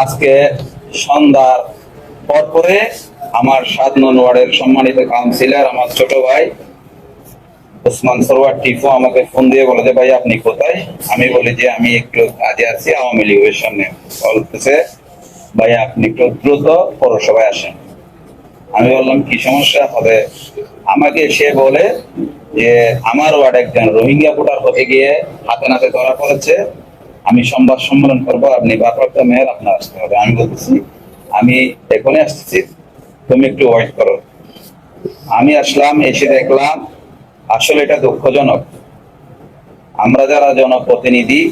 আজকে সন্ধ্যার পরপরে আমার সাত নং ওয়ার্ডের সম্মানিত কাউন্সিলর আমার ছোট ভাই ওসমান সরোয়ার টিফু আমাকে ফোন দিয়ে বলে যে, ভাই, আপনি কোথায়? আমি বলি যে, আমি একটু কাজে আছি, আওয়ামী লীগের সামনে বলতেছে ভাই, আপনি একটু দ্রুত পৌরসভায় আসেন। আমি বললাম, কি সমস্যা? হবে আমাকে সে বলে যে, আমার ওয়ার্ড একজন রোহিঙ্গা ভোটার হতে গিয়ে হাতে নাতে ধরা পড়েছে। আমি সংবাদ সম্মেলন করব, আপনি ভারপ্রাপ্ত মেয়র আপনার আসতে হবে। আমি বলতেছি, আমি এখনই আসতেছি, তুমি একটু ওয়েট করো। আমি আসলাম, এসে দেখলাম, আসলে এটা দুঃখজনক। আমরা যারা জনপ্রতিনিধি,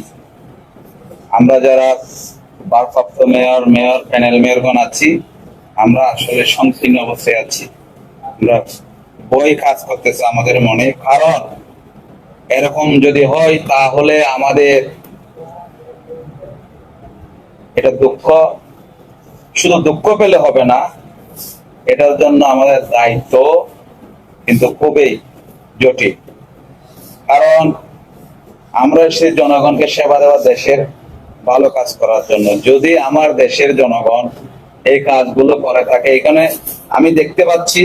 আমরা যারা ভারপ্রাপ্ত মেয়র মেয়র প্যানেল মেয়রগণ আছি, আমরা আসলে সংকীর্ণ অবস্থায় আছি। আমরা বই কাজ করতেছে আমাদের মনে, কারণ এরকম যদি হয়, তাহলে আমাদের এটা দুঃখ, শুধু দুঃখ পেলে হবে না, এটার জন্য আমাদের দায়িত্ব কিন্তু খুবই জটিল। কারণ আমরা সে জনগণকে সেবা দেওয়া দেশের ভালো কাজ করার জন্য। যদি আমার দেশের জনগণ এই কাজগুলো করে থাকে, এখানে আমি দেখতে পাচ্ছি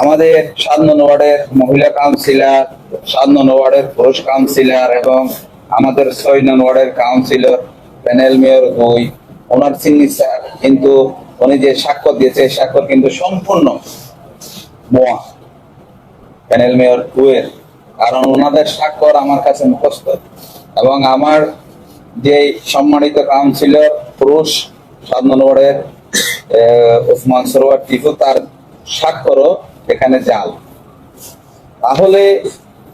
আমাদের সাত নং ওয়ার্ডের মহিলা কাউন্সিলর, সাত নং ওয়ার্ডের পুরুষ কাউন্সিলর এবং আমাদের নং ওয়ার্ডের কাউন্সিলর প্যানেল মেয়র দুই ওনার সিগনেচার কিন্তু উনি যে স্বাক্ষর দিয়েছে, এই স্বাক্ষর কিন্তু সম্পূর্ণ মোয়া। প্যানেল মেয়র টু এর কারণ ওনাদের স্বাক্ষর আমার কাছে মুখস্থ। এবং আমার যে সম্মানিত কাউন্সিলর পুরুষ নম্বরের ওসমান সরোয়ার টিপু, তার স্বাক্ষরও এখানে জাল। তাহলে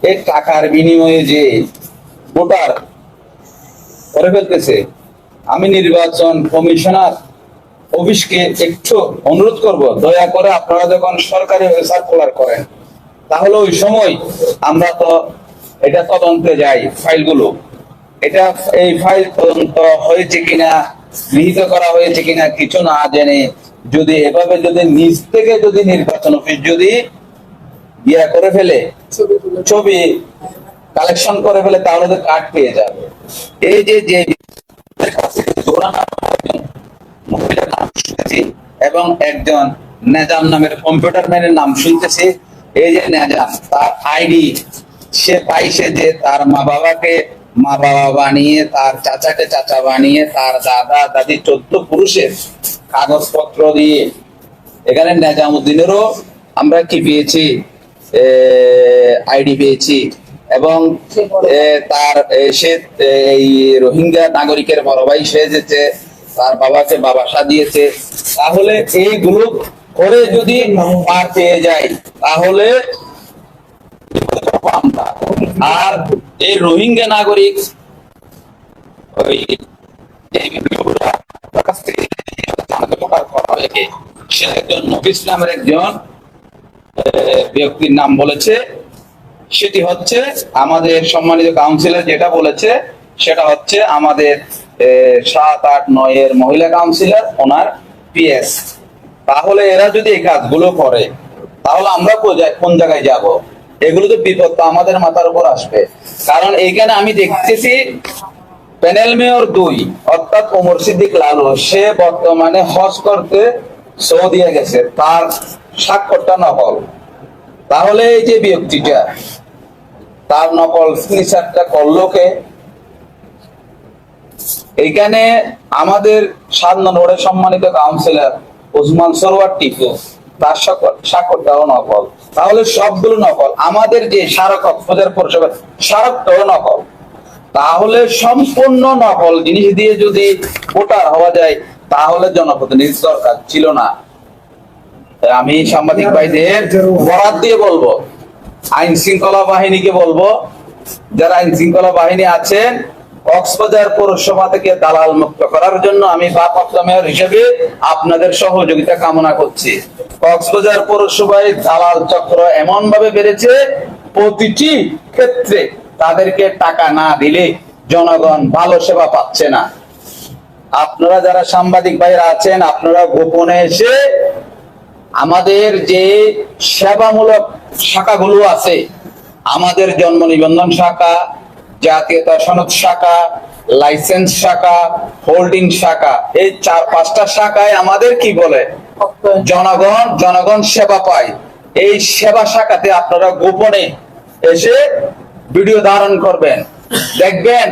এই টাকার বিনিময়ে যে ভোটার করে ফেলতেছে আমি নির্বাচন কমিশনার অফিসকে একটু অনুরোধ করব, দয়া করে আপনারা যখন সরকারি সার্কুলার করেন, তাহলে ওই সময় আমরা তো এটা তদন্তে যাই ফাইলগুলো। এটা এই ফাইল তদন্ত হয়েছে কিনা, গৃহীত করা হয়েছে কিনা কিছু না জেনে যদি এভাবে যদি নিজ থেকে যদি নির্বাচন অফিস যদি ইয়া করে ফেলে, ছবি কালেকশন করে ফেলে, তাহলে তো কার্ড পেয়ে যাবে। এই যে যে মহিলার নাম শুনেছি এবং একজন নেজাম নামের কম্পিউটার ম্যানের নাম শুনতেছি। এই যে নেজাম, তার আইডি সে পাইছে যে তার মা বাবাকে, মা বাবা বানিয়ে তার চাচাকে চাচা বানিয়ে তার দাদা দাদি চোদ্দ পুরুষের কাগজপত্র দিয়ে। এখানে নেজামুদ্দিনেরও আমরা কি পেয়েছি? আইডি পেয়েছি। এবং তার সে এই রোহিঙ্গা নাগরিকের বড় ভাই সেজেছে তার বাবাকে বাবা সাজিয়েছে তাহলে এইগুলো করে যদি পার পেয়ে যায়, তাহলে আর এই রোহিঙ্গা নাগরিক সে একজন নবিস নামের একজন ব্যক্তির নাম বলেছে সেটি হচ্ছে আমাদের সম্মানিত কাউন্সিলর যেটা বলেছে, সেটা হচ্ছে আমাদের সাত আট নয় এর মহিলা কাউন্সিলর ওনার পিএস তাহলে এরা যদি এই কাজগুলো করে, তাহলে আমরা কোন জায়গায় যাব? এগুলো তো বিপদ, তো আমাদের মাথার উপর আসবে। কারণ এইখানে আমি দেখতেছি, প্যানেল মেয়র দুই, অর্থাৎ ওমর সিদ্দিক লালু, সে বর্তমানে হজ করতে সৌদিয়া গেছে, তার স্বাক্ষরটা নকল। তাহলে এই যে ব্যক্তিটা তার নকল সিগনেচারটা করল কে? এইখানে আমাদের সাত নম্বরের সম্মানিত কাউন্সিলর উসমান সরোয়ার টিপু, তার স্বাক্ষর- স্বাক্ষরটাও নকল। তাহলে সবগুলো নকল, আমাদের যে স্মারক কক্সবাজার পৌরসভা স্মারকটাও নকল। তাহলে সম্পূর্ণ নকল জিনিস দিয়ে যদি ভোটার হওয়া যায়, তাহলে জনপ্রতিনিধি দরকার ছিল না। আমি সাংবাদিক ভাইদের বরাদ দিয়ে বলব আইন শৃঙ্খলা বাহিনীকে বলব, যারা আইন শৃঙ্খলা বাহিনী আছেন, কক্সবাজার পৌরসভা থেকে দালাল মুক্ত করার জন্য আমি মেয়র হিসেবে আপনাদের সহযোগিতা কামনা করছি। কক্সবাজার পৌরসভায় দালাল চক্র এমন ভাবে বেড়েছে, প্রতিটি ক্ষেত্রে তাদেরকে টাকা না দিলে জনগণ ভালো সেবা পাচ্ছে না। আপনারা যারা সাংবাদিক ভাইরা আছেন, আপনারা গোপনে এসে আমাদের যে সেবামূলক শাখাগুলো আছে, আমাদের জন্ম নিবন্ধন শাখা, জাতীয়তা সনদ শাখা, লাইসেন্স শাখা, হোল্ডিং শাখা, এই চার পাঁচটা শাখায় আমাদের কি বলে? জনগণ জনগণ সেবা পায়। এই সেবা শাখাতে আপনারা গোপনে এসে ভিডিও ধারণ করবেন। দেখবেন,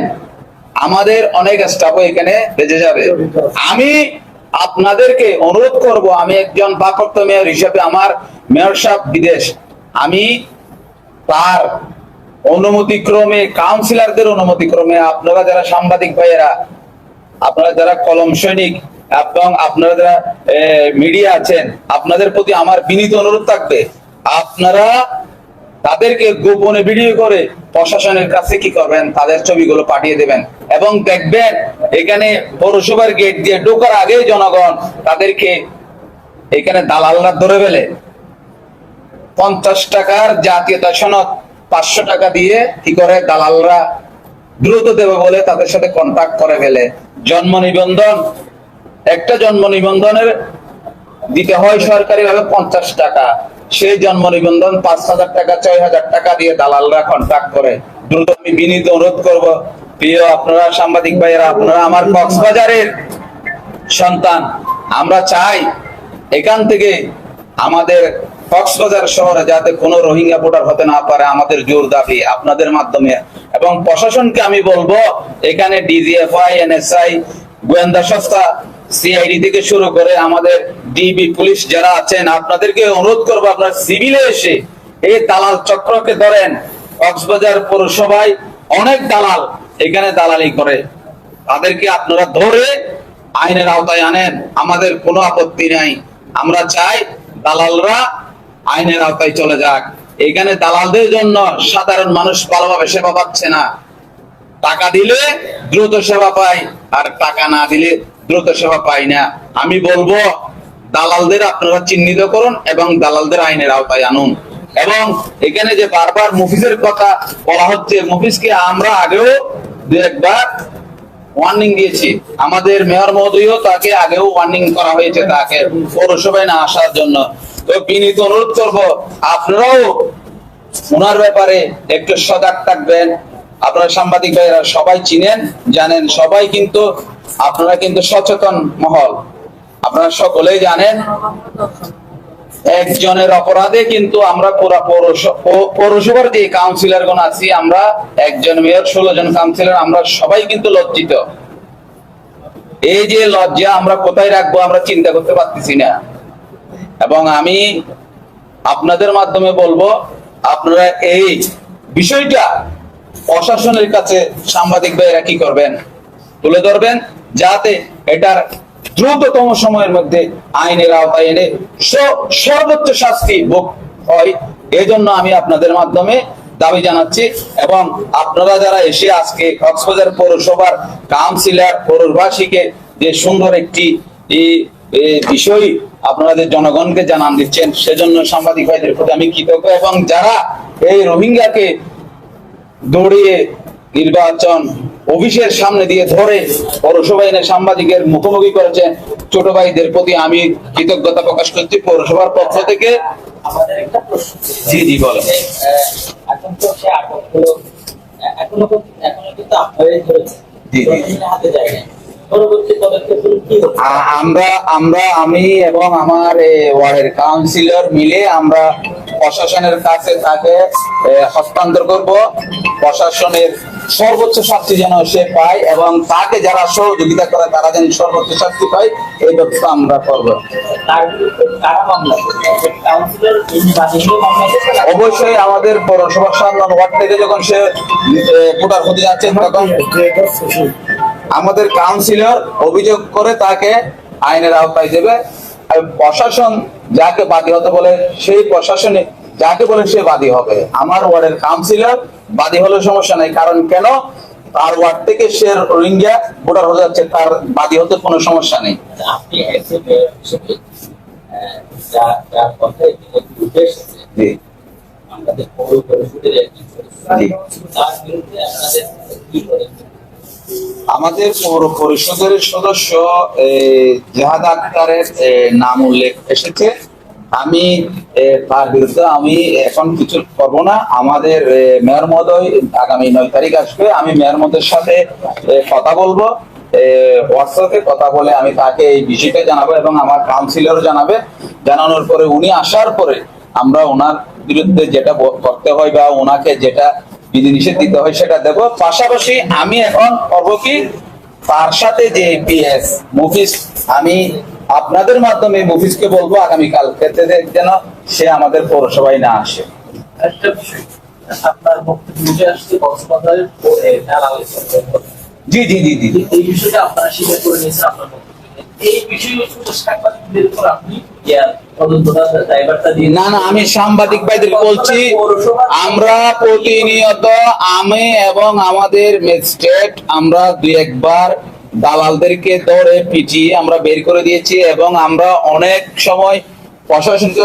আমাদের অনেক স্টাফ এখানে বেঁচে যাবে। আমি আপনাদেরকে অনুরোধ করব, আমি একজন ভারপ্রাপ্ত মেয়র হিসেবে আমার মেয়র সাহেব বিদেশ। আমি তার অনুমতি ক্রমে কাউন্সিলরদের অনুমতি ক্রমে আপনারা যারা সাংবাদিক ভাইয়েরা, আপনারা যারা কলম সৈনিক এবং আপনারা যারা মিডিয়া আছেন, আপনাদের প্রতি আমার বিনীত অনুরোধ থাকবে, আপনারা তাদেরকে গোপনে ভিডিও করে প্রশাসনের কাছে কি করবেন, তাদের ছবিগুলো পাঠিয়ে দেবেন। এবং দেখবেন এখানে পৌরসভার গেট দিয়ে ঢোকার আগে জনগণ তাদেরকে এখানে দালালরা ধরে ফেলে। পঞ্চাশ টাকার জাতীয়তা সনদ পাঁচশো টাকা দিয়ে কি করে দালালরা দ্রুত দেবে বলে তাদের সাথে কন্ট্যাক্ট করে ফেলে। জন্ম নিবন্ধন, একটা জন্ম নিবন্ধনের দিতে হয় সরকারি ভাবে পঞ্চাশ টাকা। সেই জন্ম নিবন্ধন পাঁচ হাজার টাকা, ছয় হাজার টাকা দিয়ে দালালরা কন্ট্যাক্ট করে। দ্রুত আমি বিনীত অনুরোধ করব প্রিয় আপনারা সাংবাদিক ভাইয়েরা, আপনারা আমার কক্সবাজারের সন্তান, আমরা চাই এখান থেকে আমাদের কক্সবাজার শহরে যাতে কোনো রোহিঙ্গা ভোটার হতে না পারে, আমাদের জোর দাবি আপনাদের মাধ্যমে। এবং প্রশাসনকে আমি বলব, এখানে ডিজিএফআই, এনএসআই, গোয়েন্দা সংস্থা, সিআইডি থেকে শুরু করে আমাদের ডিবি পুলিশ যারা আছেন, আপনাদেরকে অনুরোধ করব আপনার সিভিলে এসে এই দালাল চক্রকে ধরেন। কক্সবাজার পৌরসভায় অনেক দালাল এখানে দালালি করে। তাদেরকে আপনারা ধরে আইনের আওতায় আনেন। আমাদের কোনো আপত্তি নাই। আমরা চাই দালালরা আইনের আওতায় চলে যাক। এখানে দালালদের জন্য সাধারণ মানুষ ভালোভাবে সেবা পাচ্ছে না। টাকা দিলে দ্রুত সেবা পাই আর টাকা না দিলে দ্রুত সেবা পাই না। আমি বলব, দালালদের আপনারা চিহ্নিত করুন এবং দালালদের আইনের আওতায় আনুন। এবং এখানে যে বারবার মুফিসের কথা বলা হচ্ছে মুফিসকে আমরা আগেও দু একবার ওয়ার্নিং দিয়েছি। আমাদের মেয়র মহোদয়ও তাকে আগেও ওয়ার্নিং করা হয়েছে তাকে পৌরসভায় না আসার জন্য। তো বিনীত অনুরোধ করব, আপনারাও ওনার ব্যাপারে একটু সজাগ থাকবেন। আপনারা সাংবাদিক ভাইরা সবাই চিনেন, জানেন, সবাই কিন্তু, আপনারা কিন্তু সচেতন মহল। আপনারা সকলেই জানেন। একজনের অপরাধে কিন্তু আমরা পুরা পৌরসভার যে কাউন্সিলর গণ আছি, আমরা একজন মেয়র, ষোলো জন কাউন্সিলর আমরা সবাই কিন্তু লজ্জিত। এই যে লজ্জা আমরা কোথায় রাখব আমরা চিন্তা করতে পারতেছি না। এবং আমি আপনাদের মাধ্যমে বলব, আপনারা এই বিষয়টা প্রশাসনের কাছে সাংবাদিক ভাইরা কি করবেন? তুলে ধরবেন, যাতে এটার দ্রুততম সময়ের মধ্যে আইনের আওতায় এনে সর্বোচ্চ শাস্তি ভোগ হয়। এই জন্য আমি আপনাদের মাধ্যমে দাবি জানাচ্ছি এবং আপনারা যারা এসে আজকে কক্সবাজার পৌরসভার কাউন্সিলর, পৌরবাসীকে যে সুন্দর একটি বিষয় আপনাদের জনগণকে জানান দিচ্ছেন, সেজন্য সাংবাদিক ভাইদের প্রতি আমি কৃতজ্ঞ। এবং যারা এই রোহিঙ্গাকে দৌড়িয়ে নির্বাচন অফিসের সামনে দিয়ে ধরে পৌরসভা এনে সাংবাদিকের মুখোমুখি করেছেন ছোট ভাইদের প্রতি আমি কৃতজ্ঞতা প্রকাশ করছি পৌরসভার পক্ষ থেকে আমাদের একটা প্রশ্ন ছিল। জি, জি, বলেন। এখন তো সে আটক হলো এ- এখনও এখনও কিন্তু আপনারাই ধরেছে জি, জি। হাতে যায় নাই পরবর্তী পদক্ষেপ কি হচ্ছে আ- আমরা আমরা আমি এবং আমার ওয়ার্ডের কাউন্সিলর মিলে আমরা প্রশাসনের কাছে তাকে হস্তান্তর করব প্রশাসনের সর্বোচ্চ শাস্তি যেন সে পায় এবং তাকে যারা সহযোগিতা করে তারা যেন সর্বোচ্চ শাস্তি পায় এই ব্যবস্থা আমরা করব? অবশ্যই আমাদের পৌরসভা নং ওয়ার্ড থেকে যখন সে ভোটার হতে যাচ্ছেন তখন আমাদের কাউন্সিলর অভিযোগ করে তাকে আইনের আওতায় দেবে। আর প্রশাসন যাকে বাদী হতে বলে সেই প্রশাসনে যাকে বলে সে বাদী হবে। আমার ওয়ার্ডের কাউন্সিলর বাদী হলে সমস্যা নাই। কারণ কেন? তার ওয়ার্ড থেকে সে রোহিঙ্গা ভোটার হতে যাচ্ছে তার বাদী হতে কোনো সমস্যা নেই। আমাদের পৌর পরিষদের সদস্য। জাহাদ আক্তারের নাম উল্লেখ এসেছে। আমি তার বিরুদ্ধে আমি এখন কিছু করব না। আমাদের মেয়র মহোদয় আগামী নয় তারিখ আসবে। আমি মেয়র মহোদয়ের সাথে কথা বলব। হোয়াটসঅ্যাপে কথা বলে আমি তাকে এই বিষয়টা জানাব এবং আমার কাউন্সিলরও জানাবে। জানানোর পরে উনি আসার পরে আমরা ওনার বিরুদ্ধে যেটা করতে হয় বা ওনাকে যেটা বিধিনিষেধ দিতে হয় সেটা দেব। পাশাপাশি আমি এখন করব কি, তার সাথে যে পিএস মুফিস, আমি আপনাদের মাধ্যমে মুফিসকে বলব আগামীকাল ক্ষেত্রে যেন সে আমাদের পৌরসভায় না আসে। একটা বিষয় আপনার বক্তব্য আসছে কক্সবাজারের পরে মেলা হয়েছে জি জি জি জি এই বিষয়টা আপনারা স্বীকার করে নিয়েছেন আপনার এই বিষয়ে সাংবাদিকদের উপর আপনি ইয়ার তদন্তটা দায়ভারটা দিয়ে না না আমি সাংবাদিক ভাইদের বলছি আমরা প্রতিনিয়ত আমি এবং আমাদের ম্যাজিস্ট্রেট আমরা দুই একবার দালালদেরকে ধরে পিটিয়ে আমরা বের করে দিয়েছি এবং আমরা অনেক সময় প্রশাসনকে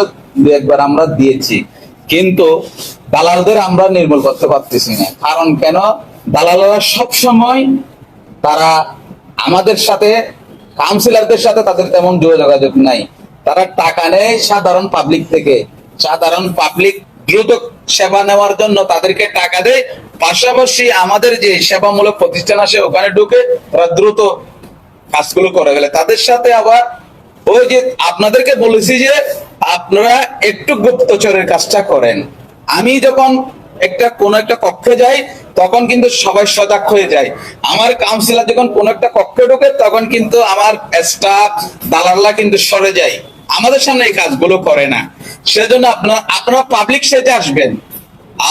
একবার আমরা দিয়েছি। কিন্তু দালালদের আমরা নির্মূল করতে পারতেছি না। কারণ কেন? দালালরা সব সময় তারা আমাদের সাথে কাউন্সিলরদের সাথে তাদের তেমন যোগাযোগ নাই। তারা টাকা নেয় সাধারণ পাবলিক থেকে। সাধারণ পাবলিক দ্রুত সেবা নেওয়ার জন্য তাদেরকে টাকা দেয়। পাশাপাশি আমাদের যে সেবামূলক প্রতিষ্ঠান আছে, ওখানে ঢুকে তারা দ্রুত কাজগুলো করে গেলে তাদের সাথে আবার ওই যে আপনাদেরকে বলেছি যে, আপনারা একটু গুপ্তচরের কাজটা করেন। আমি যখন একটা, কোন একটা কক্ষে যাই, তখন কিন্তু সবাই সজাগ হয়ে যায়। আমার কাউন্সিলর যখন কোন একটা কক্ষে ঢোকে, তখন কিন্তু আমার স্টাফ দালাল্লা কিন্তু সরে যায়। আমাদের সামনে এই কাজগুলো করে না। সেজন্য আপনার, আপনারা পাবলিক সেজে আসবেন।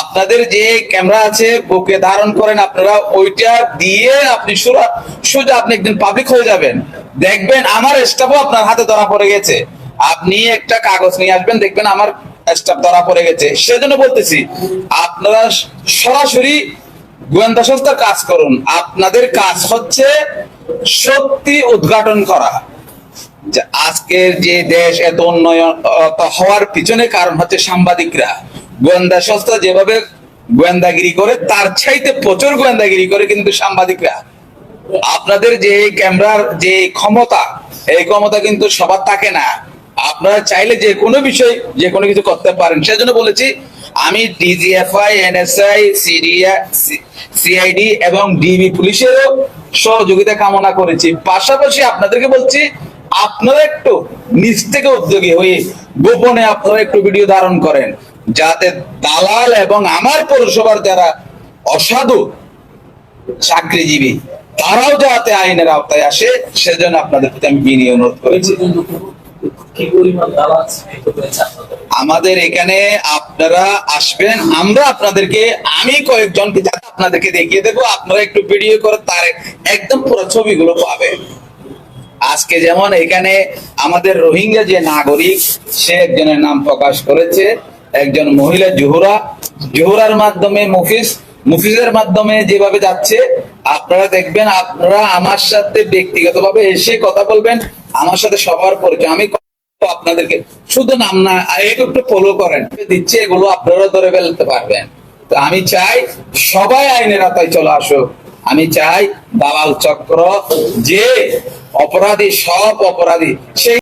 আপনাদের যে ক্যামেরা আছে, বুকে ধারণ করেন আপনারা, ওইটা দিয়ে আপনি সোজা আপনি একদিন পাবলিক হয়ে যাবেন। দেখবেন আমার স্টাফও আপনার হাতে ধরা পড়ে গেছে। আপনি একটা কাগজ নিয়ে আসবেন, দেখবেন আমার স্টাফ ধরা পড়ে গেছে। সেজন্য বলতেছি, আপনারা সরাসরি গোয়েন্দা সংস্থার কাজ করুন। আপনাদের কাজ হচ্ছে সত্যি উদ্ঘাটন করা। যে আজকের যে দেশ এত উন্নয়ন হওয়ার পিছনে কারণ হচ্ছে সাংবাদিকরা। গোয়েন্দা সংস্থা যেভাবে গোয়েন্দাগিরি করে, তার চাইতে প্রচুর গোয়েন্দাগিরি করে কিন্তু সাংবাদিকরা। আপনাদের যে ক্যামেরার যে ক্ষমতা, এই ক্ষমতা কিন্তু সবার থাকে না। আপনারা চাইলে যে কোনো বিষয় যে কোনো কিছু করতে পারেন। সেজন্য বলেছি, আমি ডিজিএফআই, এনএসআই সিডিআ সিআইডি এবং ডিবি পুলিশেরও সহযোগিতা কামনা করেছি। পাশাপাশি আপনাদেরকে বলছি আপনারা একটু নিজ থেকে উদ্যোগী হয়ে গোপনে আপনারা একটু ভিডিও ধারণ করেন, যাতে দালাল এবং আমার পৌরসভার যারা অসাধু চাকরিজীবী, তারাও যাতে আইনের আওতায় আসে, সেজন্য আপনাদের প্রতি আমি বিনীয় অনুরোধ করেছি। আমাদের এখানে আপনারা আসবেন, আমরা আপনাদেরকে, আমি কয়েকজনকে যাতে আপনাদেরকে দেখিয়ে দেবো, আপনারা একটু ভিডিও করে তার একদম পুরো ছবিগুলো পাবেন। আজকে যেমন এখানে আমাদের রোহিঙ্গা যে নাগরিক, সে একজনের নাম প্রকাশ করেছে, একজন মহিলা জোহরা। জোহরার মাধ্যমে মুফিস, মুফিসের মাধ্যমে যেভাবে যাচ্ছে, আপনারা দেখবেন, আপনারা আমার সাথে ব্যক্তিগতভাবে এসে কথা বলবেন, আমার সাথে সবার পরিচয়। আমি আপনাদেরকে শুধু নাম না একটু একটু ফলো করেন। দিচ্ছে, এগুলো আপনারা ধরে ফেলতে পারবেন। তো আমি চাই সবাই আইনের আওতায় চলে আসুক। আমি চাই দালাল চক্র যে অপরাধী সব অপরাধী। সেই